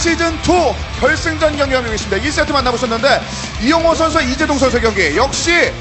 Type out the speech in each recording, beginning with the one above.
시즌2 결승전 경기 계십니다. 1세트 만나보셨는데, 이용호 선수, 이재동 선수 경기. 역시,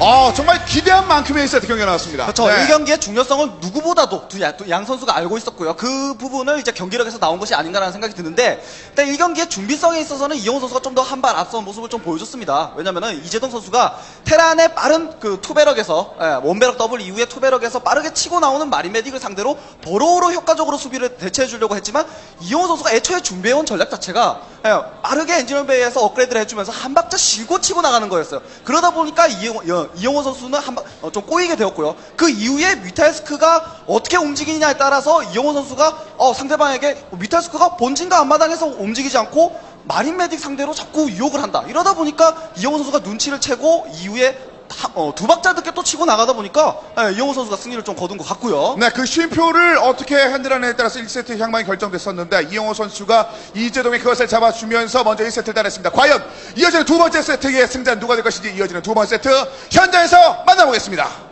어, 정말 기대한 만큼의 1세트 경기가 나왔습니다. 그렇죠. 네. 이 경기의 중요성을 누구보다도 두 양, 선수가 알고 있었고요. 그 부분을 이제 경기력에서 나온 것이 아닌가라는 생각이 드는데, 일단 이 경기의 준비성에 있어서는 이영호 선수가 좀 더 한 발 앞선 모습을 좀 보여줬습니다. 왜냐면은 이재동 선수가 테란의 빠른 그 투배럭에서, 예, 원배럭 더블 이후에 투배럭에서 빠르게 치고 나오는 마린메딕을 상대로 버로우로 효과적으로 수비를 대체해 주려고 했지만, 이영호 선수가 애초에 준비해온 전략 자체가, 예, 빠르게 엔지니어베이에서 업그레이드를 해주면서 한 박자 쉬고 치고 나가는 거였어요. 그러다 보니까 이영호, 여- 이영호 선수는 한 박, 어, 좀 꼬이게 되었고요. 그 이후에 뮤탈스크가 어떻게 움직이느냐에 따라서 이영호 선수가 어, 상대방에게 뮤탈스크가 본진과 앞마당에서 움직이지 않고 마린메딕 상대로 자꾸 유혹을 한다. 이러다 보니까 이영호 선수가 눈치를 채고 이후에 하- 어, 두 박자 늦게 또 치고 나가다 보니까 예, 이영호 선수가 승리를 좀 거둔 것 같고요. 네, 그 쉼표를 어떻게 핸들하느냐에 따라서 1세트 향방이 결정됐었는데 이영호 선수가 이재동이 그것을 잡아주면서 먼저 1세트를 따냈습니다. 과연 이어지는 두 번째 세트의 승자는 누가 될 것인지 이어지는 두 번째 세트 현장에서 만나보겠습니다.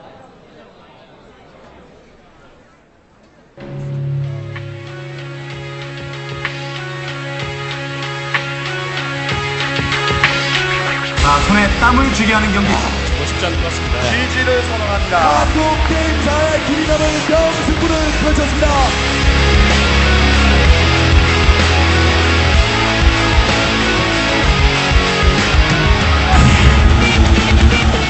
자, 손에 땀을 쥐게 하는 경기. 지지를 선언합니다. 한국 게임사의 길이 남은 명승부를 펼쳤습니다.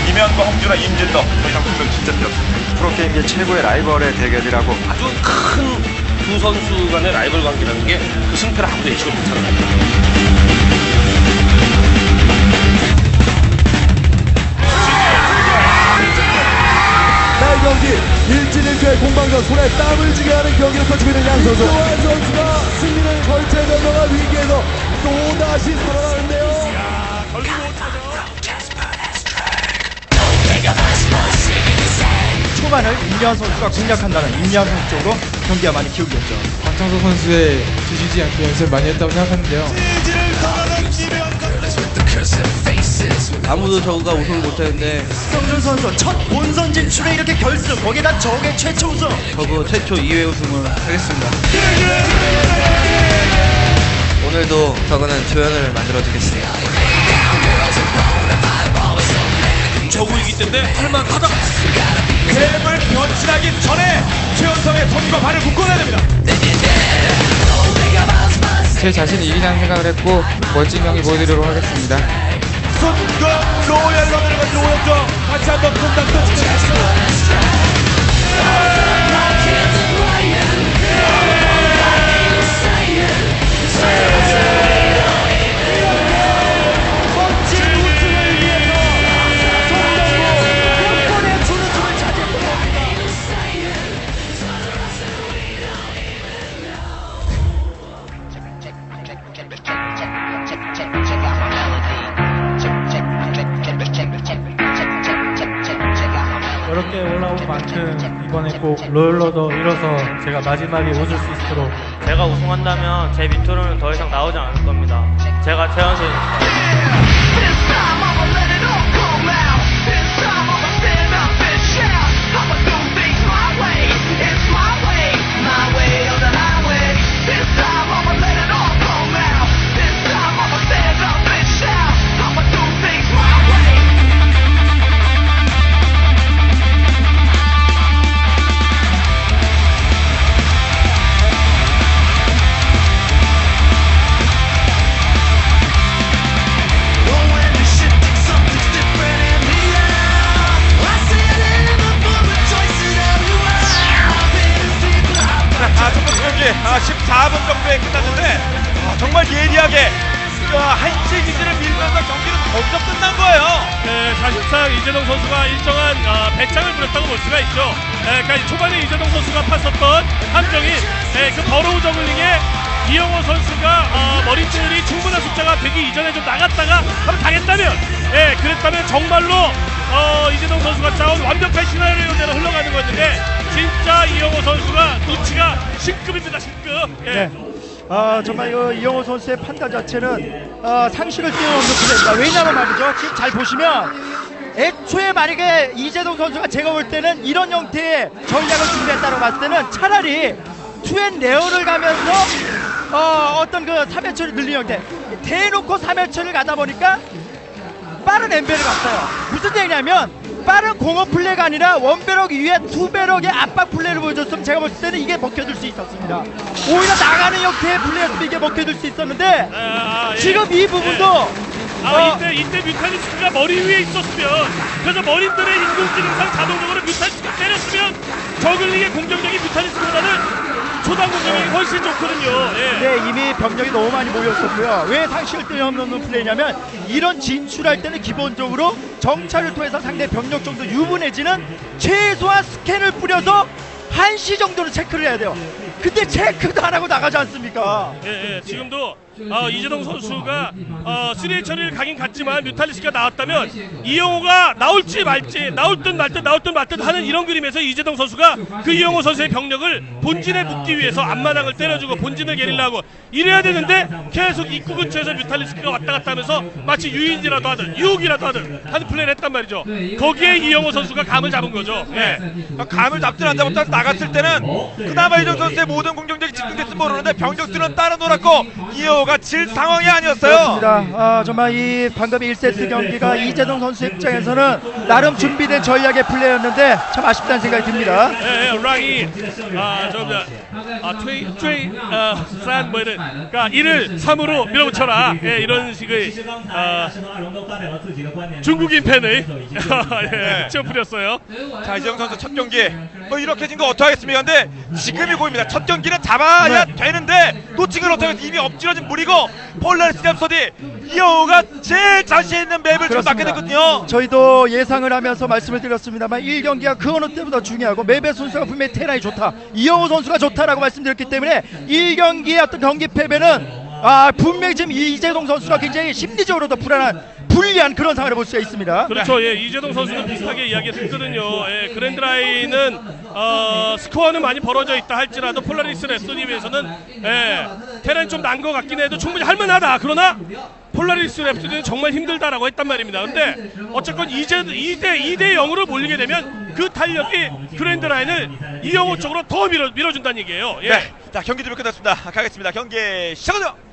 이면과 홍준아, 임진덕 더 이상 분명 진짜 필요 없습니다. 프로게임계 최고의 라이벌의 대결이라고 아주 큰 두 선수 간의 라이벌 관계라는 게 그 승패를 아무도 예측을 못하는 겁니다. 경기 일진일퇴 공방전 손에 땀을 쥐게 하는 경기를 펼치고 있는 양 선수. 조한 선수가 승리를 변명한 위기에서 또다시 살아나는데요. 초반을 임리한 선수가 공략한다는 임리한 선수 쪽으로 경기가 많이 기울겠죠. 박창석 선수의 지지지 않게 연습 많이 했다고 생각하는데요. 아무도 저가 우승을 못했는데 성준 선수 첫 본선 진출에 이렇게 결승 거기다 저게 최초 우승. 저도 최초 2회 우승을 하겠습니다. 오늘도 저거는 조연을 만들어 주겠습니다. 저구이기 때문에 할만하다. 뱀을 변신하기 전에 최연성의 손과 발을 묶어내야 됩니다. 제 자신이 이기자는 생각을 했고 멋진 경기 보여드리도록 하겠습니다. 순간 로얄로 내려간 로얄정 다시 한번 콩닥도 주시 롤러도 이뤄서 제가 마지막에 웃을 수 있도록 제가 우승한다면 제 밑으로는 더 이상 나오지 않을 겁니다. 제가 최연소니까. 14분 정도에 끝났는데 아, 정말 예리하게 그 한시 기지를 밀면서 경기는 거기서 끝난 거예요. 네, 사실상 이재동 선수가 일정한 아, 배짱을 부렸다고 볼 수가 있죠. 네, 그러니까 초반에 이재동 선수가 팠었던 함정인 네, 그 버로우 저글링에 이영호 선수가 아, 머릿줄이 충분한 숫자가 되기 이전에 좀 나갔다가 한번 당했다면 예, 그랬다면 정말로 어, 이재동 선수가 짜온 완벽한 시나리오대로 흘러가는 거였는데 진짜 이영호 선수가 눈치가 신급입니다 신급 예. 네. 아, 정말 이 이영호 선수의 판단 자체는 어, 상식을 뛰어넘는 플레이입니다. 왜냐면 말이죠. 지금 잘 보시면 애초에 만약에 이재동 선수가 제가 볼 때는 이런 형태의 전략을 준비했다고 봤을 때는 차라리 투앤 레어를 가면서 어, 어떤 그 3회초를 늘리는데 대놓고 3회초를 가다 보니까 빠른 엠베를 갔어요. 무슨 얘기냐면 빠른 공업 플레이가 아니라 원배럭 위에 투배럭의 압박 플레이를 보여줬으면 제가 봤을 때는 이게 먹혀줄 수 있었습니다. 오히려 나가는 형태의 플레이였으면 이게 먹혀줄 수 있었는데 아, 예. 지금 이 부분도 아 어, 이때 이때 뮤탈리스크가 머리 위에 있었으면 그래서 머리들의 인공지능상 자동적으로 뮤탈리스크 때렸으면 저글링의 공격력이 뮤탈리스크보다는 초당 공격력이 훨씬 좋거든요. 예. 근데 이미 병력이 너무 많이 모였었고요. 왜 상식을 뛰어넘는 플레이냐면 이런 진출할 때는 기본적으로 정찰을 통해서 상대 병력 정도 유분해지는 최소한 스캔을 뿌려서 한시 정도는 체크를 해야 돼요. 근데 체크도 안 하고 나가지 않습니까? 예, 예. 지금도 어, 이재동 선수가 어, 3회 처리를 가긴 갔지만 뮤탈리스크가 나왔다면 이영호가 나올지 말지 나올 듯 말 듯 나올 듯 말 듯 하는 이런 그림에서 이재동 선수가 그 이영호 선수의 병력을 본진에 묶기 위해서 앞마당을 때려주고 본진을 게릴라하고 이래야 되는데 계속 입구 근처에서 뮤탈리스크가 왔다 갔다 하면서 마치 유인지라도 하든 유혹이라도 하든 하는 플레이를 했단 말이죠. 거기에 이영호 선수가 감을 잡은 거죠. 예. 감을 잡질 않다 못해 나갔을 때는 그나마 이정 선수의 모든 공격력이 집중됐으면 모르는데 병력 수는 따라 놀았고 이호 가질 상황이 아니었어요. 그렇습니다. 아, 정말 이 방금 1세트 경기가 이재동 선수 입장에서는 나름 준비된 전략의 플레이였는데 참 아쉽다는 생각이 듭니다. 예, 예, 랑이 아, 저아 트웨이 트웨이 아산뭐 이런 그러니까 이를 3으로 밀어붙여라. 예, 이런 식의 아, 중국인 팬의 예, 쳐 부렸어요. 자 이정 선수 첫 경기 뭐 이렇게 진 거 어떡하겠습니까? 근데 지금이 보입니다. 첫 경기는 잡아야 되는데 놓친 걸 어떡하겠 이미 엎질러진 물 이고 폴라리스 랩소디 이호가 제일 자신 있는 맵을 지금 맡게 됐거든요. 저희도 예상을 하면서 말씀을 드렸습니다만 1경기가 그 어느 때보다 중요하고 맵의 순서가 분명히 테란이 좋다. 이영호 선수가 좋다라고 말씀드렸기 때문에 1경기의 어떤 경기 패배는 아 분명히 지금 이재동 선수가 굉장히 심리적으로도 불안한 불리한 그런 상황을 볼 수가 있습니다. 그렇죠. 예, 이재동 선수는 비슷하게 이야기했거든요. 예, 그랜드라인은 어, 스코어는 많이 벌어져 있다 할지라도 폴라리스 랩소니 위해서는 예, 테란이 좀난 것 같긴 해도 충분히 할만하다. 그러나 폴라리스 랩소니는 정말 힘들다라고 했단 말입니다. 근데 어쨌건 이제 2대 2대 0으로 몰리게 되면 그 탄력이 그랜드라인을 이영호 쪽으로 더 밀어 밀어준다는 얘기예요. 예. 네, 자 경기 준비 끝났습니다. 가겠습니다. 경기 시작하죠.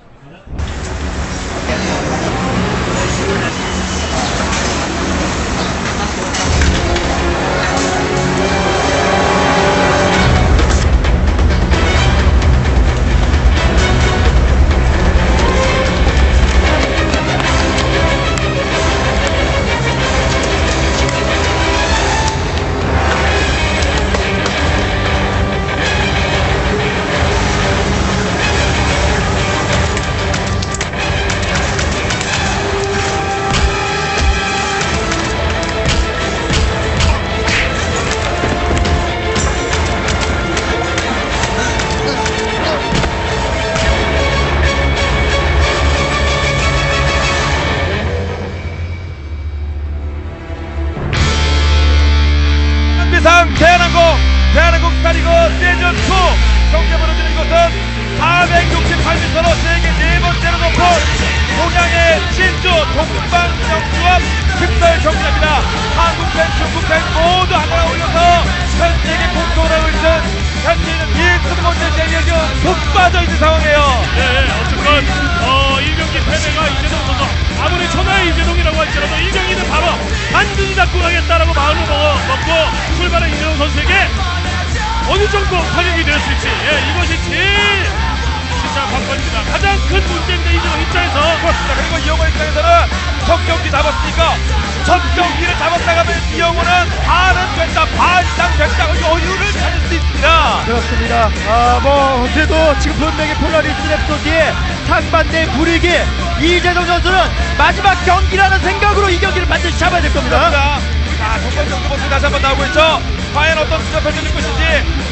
어느 정도 타격이 될수 있지 예, 이것이 제일 진짜 관건입니다 가장 큰 문제인데 이재동 입장에서 그렇습니다. 그리고 이영호 입장에서는 첫 경기 잡았으니까 첫 경기를 잡았다가면 이영호는 반은 됐다, 반 이상 됐다, 여유를 찾을 수 있습니다. 그렇습니다. 아, 뭐, 그래도 지금 분명히 폴라리스 랩소디의 상반대 불이기 이재동 선수는 마지막 경기라는 생각으로 이 경기를 반드시 잡아야 될 겁니다. 자, 자, 정말 모습 다시 한번 나오고 있죠. 과연 어떤 수가 펼쳐질 것인지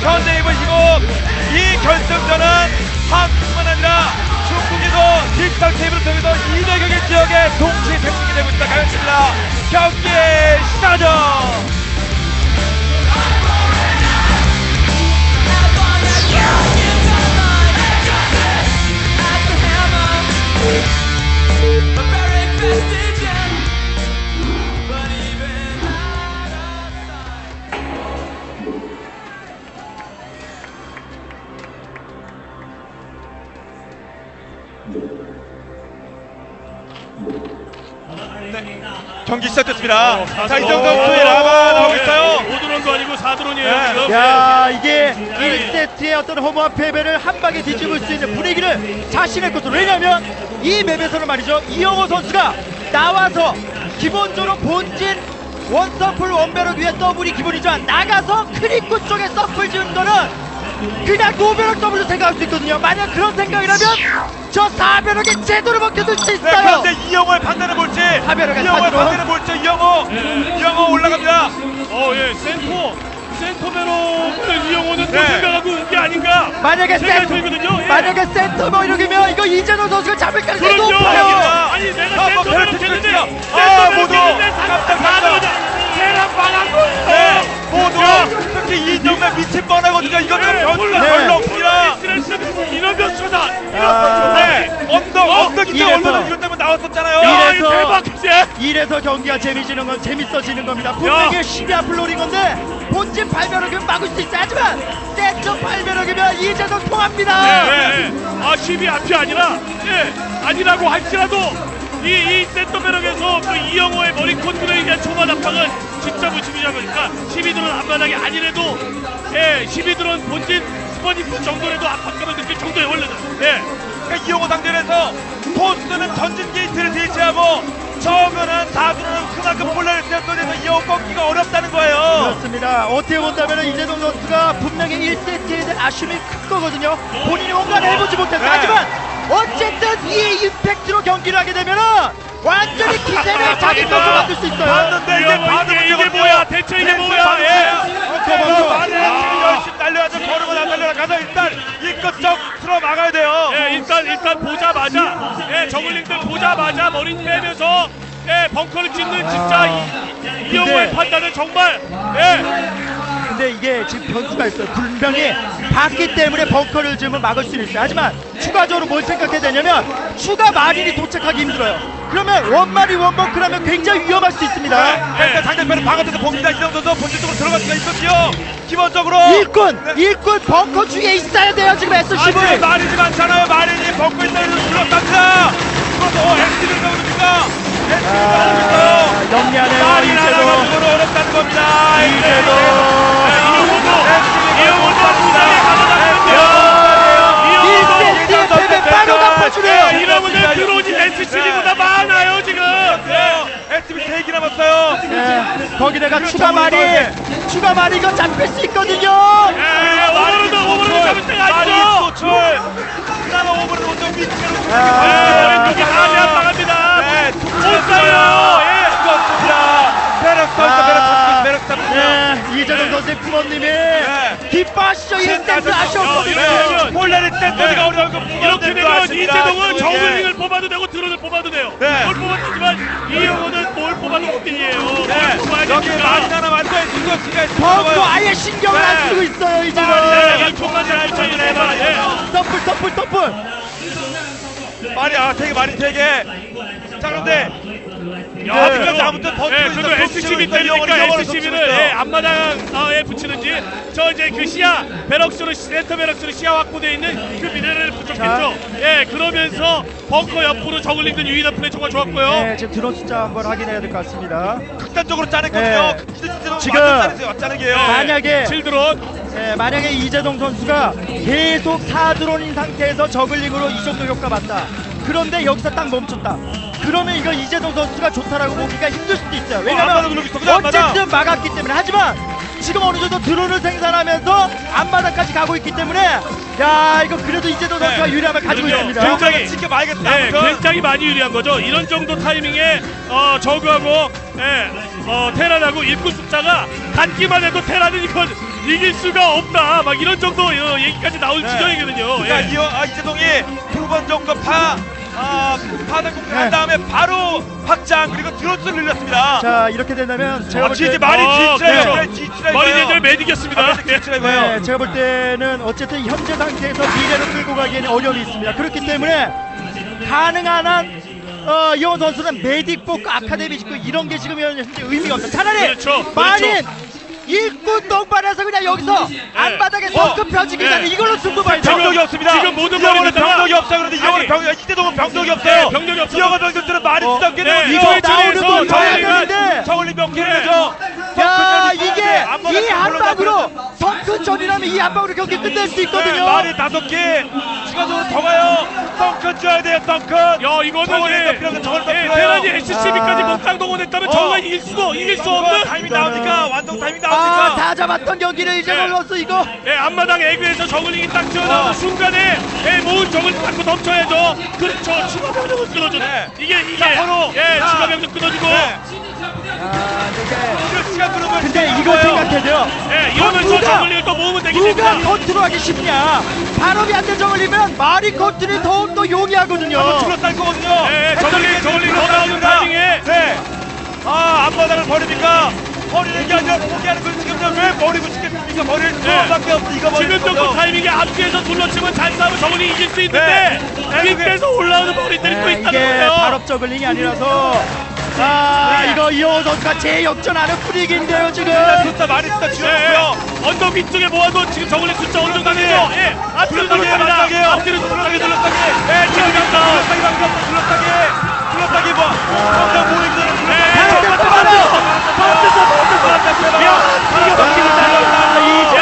현재 입으시고 이 결승전은 한국뿐만 아니라 중국에도 디지털 케이블을 통해서 200여 개 지역에 동시에 생중이 되고 있다 가겠습니다. 경기 시작하죠. 경기 시작됐습니다. 어, 자, 이정도 선수의 라바 나오고 있어요. 5드론도 아니고 4드론이에요. 네. 지금. 야 이게 1세트의 어떤 허무한 패배를 한 방에 뒤집을 수 있는 분위기를 자신의 것으로 왜냐하면 이 맵에서는 말이죠 이영호 선수가 나와서 기본적으로 본진 원서플 원배럭 위에 더블이 기본이지만 나가서 크리쿠 쪽에 서플 지은 거는 그냥 노배럭 더블로 생각할 수 있거든요 만약 그런 생각이라면 저 4배럭에 제대로 먹혀둘 수 네, 있어요 그런데 이영호의 뭘지. 하베르가 이영호의. 판단은 뭘지. 이영호. 이영호 올라갑니다. 어, 예, 센터, 센터베로를 이용호는 또 네. 생각하고 온 게 아닌가. 만약에 생각이 센 들거든요. 예. 만약에 센터 뭐 이러면 이거 이재동 선수가 잡을 가능성이 그럼요. 높아요 아니, 내가 아, 뭐 했는데, 찍었어요. 아, 센터베로 모두. 깜짝. 계란. 네, 모두 특히 이정면 미칠 뻔하거든요. 좀 변수가 네. 별로 없습니다. 이런 변수다. 이런 아. 네, 언덕, 언덕이 때 이래서. 이것 때문에 나왔었잖아요. 야, 이래서- 이거 대박이지. 이래서 경기가 재미지는 건 재밌어지는 겁니다. 분명히 12화 플로린 건데 본진 8벼락이면 막을 수 있어. 하지만 센터 8벼락이면 이재동 통합니다. 네, 네. 아, 10이 앞이 아니라, 예, 아니라고 할지라도, 이, 이 센터베럭에서 그 이영호의 머리 컨트롤에 대한 초반 압박은 진짜 무심이자 보니까 12드론 앞바닥이 아니래도, 예, 12드론 본진 스퍼니프 정도라도 압박감을 느낄 정도의 원래는, 예. 그러니까 이용호 상대에서 토스는 전진 게이트를 대체하고 저거는 다수는 그만큼 폴라를 세워서 이용호 꺾기가 어렵다는 거예요. 그렇습니다. 어떻게 본다면 이재동 선수가 분명히 1세트에 대한 아쉬움이 큰 거거든요. 본인이 뭔가를 해보지 못했어. 네. 하지만 어쨌든 이 임팩트로 경기를 하게 되면은 완전히 기세를 자기 것으로 만들 수 있어요. 봤는데 이게 이게, 이게. 뭐야? 대체 이게 네, 뭐야? 예. 보자마자 머리 빼면서 예, 벙커를 짓는 진짜 이, 이, 이영호의 판단은 정말 예, 근데 이게 지금 변수가 있어요. 분명히 봤기 때문에 벙커를 지으면 막을 수 있어요. 하지만 추가적으로 뭘 생각해야 되냐면 추가 마린이 도착하기 힘들어요. 그러면 원마리 원벙크라면 굉장히 위험할 수 있습니다. 네, 일단 상대편은 방어돼서 봅니다. 이정 선수 본진 쪽으로 들어갈 수가 있었지요. 기본적으로 일꾼! 일꾼 벙커 주위에 있어야 돼요, 지금 아직 SCV! 마린이 많잖아요. 마린이 벗고 있다는 둘러쌉니다. 그것도 엑스를 나오니까 엑스를 나오고 있어요. 아, 영리하네요, 마린 하나가 이재동. 그거는 어렵다는 겁니다. 이재동. 이영호도 엑스를 이영호도 못합니다. 이영호도 1세트의 패배 바로 갚아주네요. 예, 이러면은 드론이 SCB보다 많아요 지금. 예. 엑스비 3개 남았어요. 네, 거기다가 그렇죠, 추가 마리! 이거 추가 마리 이거 잡힐 수 있거든요! 예, 오버로드 오버로드 잡을 때가 아니죠. 위치를 예, 아, 왼쪽이 많이 안 나갑니다. 네, 못 살려요. 예. 죽었습니다. 베럭 선수, 베럭 선수, 베럭 선수. 네, 이재동 선수의 부모님이 기뻐하시죠, 1세트 아쉬웠거든요. 폴라를 떼기가 어려운 거 이렇게 되면 이재동은 정글링을 뽑아도 되고 드론을 뽑아도 돼요. 네. 뭘 뽑았지만 이영호는 뭘 뽑아도 네, 뽑아야 여기? 마린 하나 완전히 죽었으니까 벙커 아예 신경을 안 네. 쓰고 있어요, 이재동! 네, 이쪽만 잘 붙여주네. 예. 더블, 더블, 더블! 말이 아 되게 말이 되게 자 그런데 야, 아직까지 그래도- 아무튼 버티고 예, 있어. 그래도 덮치고 SCB 때리니까 SCB를. 예, 앞마당에 붙이는지 저 이제 그 시야 베럭스로 센터 베럭스로 시야 확보되어 있는 그 미네랄을 부족했죠. 예, 그러면서 벙커 옆으로 저글링들 유일한 플레이 정말 좋았고요. 네, 지금 드론 숫자 한번 확인해야 될 것 같습니다. 극단적으로 짜냈거든요 네. 지금 지금 완전 짜냈어요 짜는게요 예, 만약에- 칠드론 네, 만약에 이재동 선수가 계속 4드론인 상태에서 저글링으로 이 정도 효과 봤다. 그런데 여기서 딱 멈췄다. 그러면 이거 이재동 선수가 좋다라고 보기가 힘들 수도 있어요. 어, 왜냐면 앞마당. 어쨌든 막았기 때문에. 하지만 지금 어느 정도 드론을 생산하면서 앞마당까지 가고 있기 때문에 야 이거 그래도 이재동 선수가 네. 유리함을 가지고 그럼요. 있습니다. 굉장히- 지켜봐야겠다 네, 아무튼. 굉장히 많이 유리한 거죠. 이런 정도 타이밍에 어, 저그하고 예, 어, 테란하고 일꾼 숫자가 같기만 해도 테란은 이건 이길 수가 없다. 막 이런 정도 어, 얘기까지 나올 네. 지경이거든요. 그러니까 예. 이어, 아, 이재동이 두번 정도 파 아, 파단 공격한 네. 다음에 바로 확장 그리고 드론스를 늘렸습니다 자 이렇게 된다면 제가 아, 볼 진짜 때 말이 어, 지치라요 그렇죠. 지치라요 머리 대절 매이겼습니다 지치라요 네, 제가 볼 때는 어쨌든 현재 상태에서 미래를 끌고 가기에는 어려움이 있습니다. 그렇기 때문에 가능한 한 어, 이원 선수는 메딕 뽑고 아카데미 짓고 이런 게 지금 현재 의미가 없다. 차라리 그렇죠, 마린 일꾼 동반해서 그냥 여기서 앞바닥에 성급 펴지기 전에 네. 이걸로 승부 봐야죠. 병력이 없습니다. 지금 모든 이영호는 머리에다가- 병력이 없어요. 그런데 이영호는 아니. 병력, 이재동은 병력이 네, 없어요. 병력이 없어서- 이영호 병력들은 많이 어, 네, 되거든요. 이거 나오는 건 봐야 되는데. 네. 개죠? 야 이게 이 한 방으로 성큰 전이라면 이 한 방으로 경기 끝낼 수 있거든요. 말이 다섯 개. 추가적으로 더 가요. 덩큰 줘야 돼요. 덩큰. 야 이거는 저걸 예, 더 저걸 더 예, 필요해요. 테란이 SCB까지 아. 목장 동원했다면 어. 저가 이길 수도 이길 수 없는 타이밍 나오니까 완성 타이밍 아, 나오니까. 다 잡았던 경기를 이제 네. 걸렸어 이거. 예, 앞마당 에그에서 저글링이 딱 튀어나오는 어. 순간에 예, 모은 저글링 갖고 덮쳐야죠. 그렇죠. 추가 병력을 끊어줘. 네. 이게 이게 자, 서로. 예, 자. 추가 병력 끊어주고 네. 아. 이런 시간 근데 이걸 끌어요. 생각해요. 예, 이러면 저 누가- 저글링을 또 모으면 되기 누가 때문에 컨트롤하기 쉽냐? 발업이 안 되정을리면 말이 컨트롤이 더 욱더 용이하거든요. 둘러쌀 거거든요. 예, 저글링 저글링 더 나오는 타이밍에 네. 아, 앞바닥을 버리니까 버리는 게 아니라 포기 하는 걸 지금 왜 버리고 싶겠습니까? 버릴 수밖에 없어. 이거 버리는 지금 거죠. 타이밍에 앞뒤에서 둘러치면 잘 싸우면 저글링 이길 수 있는데 네. 윗에서 올라오는 머리들이 또 네, 있다는 이게 거예요. 발업 저글링이 아니라서 아 네. 이거 이영호 선수가 재역전하는 분위기인데요 지금. 숫자 많이 숫자 예, 줄여놓고요. 언덕 위쪽에 모아도 지금 저글링 숫자 정도 되죠? 예, 앞뒤로. 마지막이에요. 앞뒤로 돌립니다. 둘러싸기. 예, 지금 간다. 둘러싸기 방금. 둘러싸기. 둘러싸기 뭐. 항상 모이기 전에 둘러싸기. 가운데 또 하나. 가운데 또 하나. 야, 이게 바뀌는 아, 이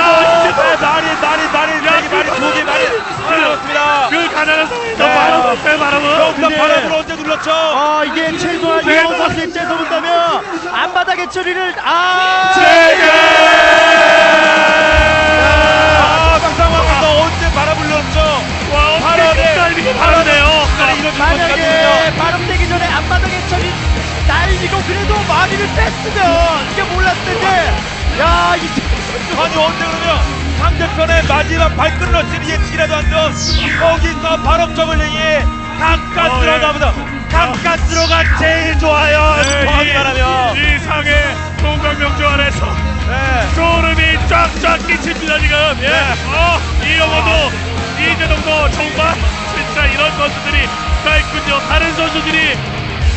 야, 말이 말이 말이 말이 말이 두개 말이 들렸습니다. 그 가난한 상황에서 네. 바람 없어요, 바람은. 여기서 근데- 바람으로 언제 눌렀죠? 아 이게 최소한 네, 이영호 선수 입장에서 본다면 앞바닥의 처리를 아 아, 박상황에서 언제 바람을 눌렀죠? 와, 바람에 바람이 바람이네요. 아니, 이런 만약에 발업되기 전에 앞바닥의 처리 날리고 그래도 마리를 뺐으면 이게 몰랐을 텐데 야 이제 아니 언제 그러면 상대편의 마지막 예측이라도 안 돼. 거기서 발업 저글링이 가까스로 어, 예. 나보다 가까스로가 제일 좋아요. 정확히 말하면. 이, 이 상해 동강명주 안에서 네. 소름이 쫙쫙 끼칩니다 지금. 예. 네. 어, 이영호도 이재동도 정말 진짜 이런 선수들이 가 있군요. 다른 선수들이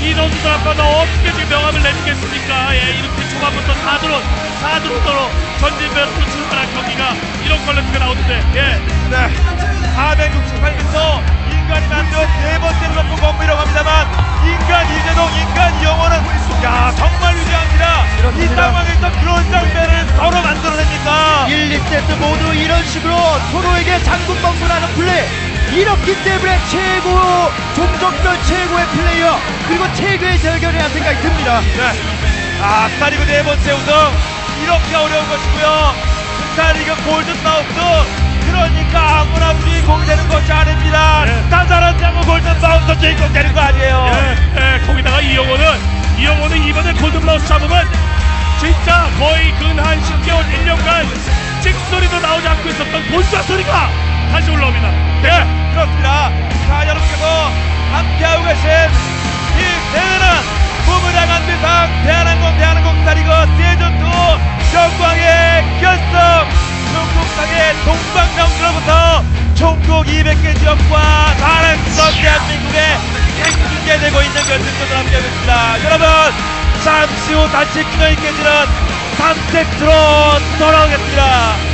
이 선수들 앞에서 어떻게 지금 명함을 내주겠습니까? 예, 이렇게 초반부터 4드론, 4드론으로 전진배로 출발한 경기가 이런 퀄리티가 나오는데, 예. 네. 468m 인간이 만든 네 번째로 높은 건물이라고 합니다만 인간 이재동, 인간 이영호는 야 정말 위대합니다. 이 그렇습니다. 상황에서 그런 장면을 서로 만들어냅니까? 1, 2세트 모두 이런 식으로 서로에게 장군방문하는 플레이 이렇기 때문에 최고 종족별 최고의 플레이어 그리고 최고의 대결이라는 생각이 듭니다 네. 아, 스타리그 네 번째 우승. 이렇게 어려운 것이고요. 스타리그 골든 마우스. 그러니까 아무나 주인공이 되는 것이 아닙니다. 네. 따다란 양은 골든 마우스 주인공 되는 거 아니에요. 예, 예, 거기다가 이영호는 이영호는 이번에 골든블러스 잡으면 진짜 거의 근 한 10개월 1년간 찍소리도 나오지 않고 있었던 본사 소리가 다시 올라옵니다. 네, 그렇습니다. 자, 여러분께서 함께하고 계신 이 대단한 부부장한 비상 대한항공 대한항공 스타리그 시즌 2 영광의 결승 중국상의 동방명주로부터 전국 200개 지역과 다른 전 대한민국에 생중계되고 있는 결승전을 함께하고 있습니다. 여러분 잠시 후 다시 균형이 깨지는 3세트로 돌아오겠습니다.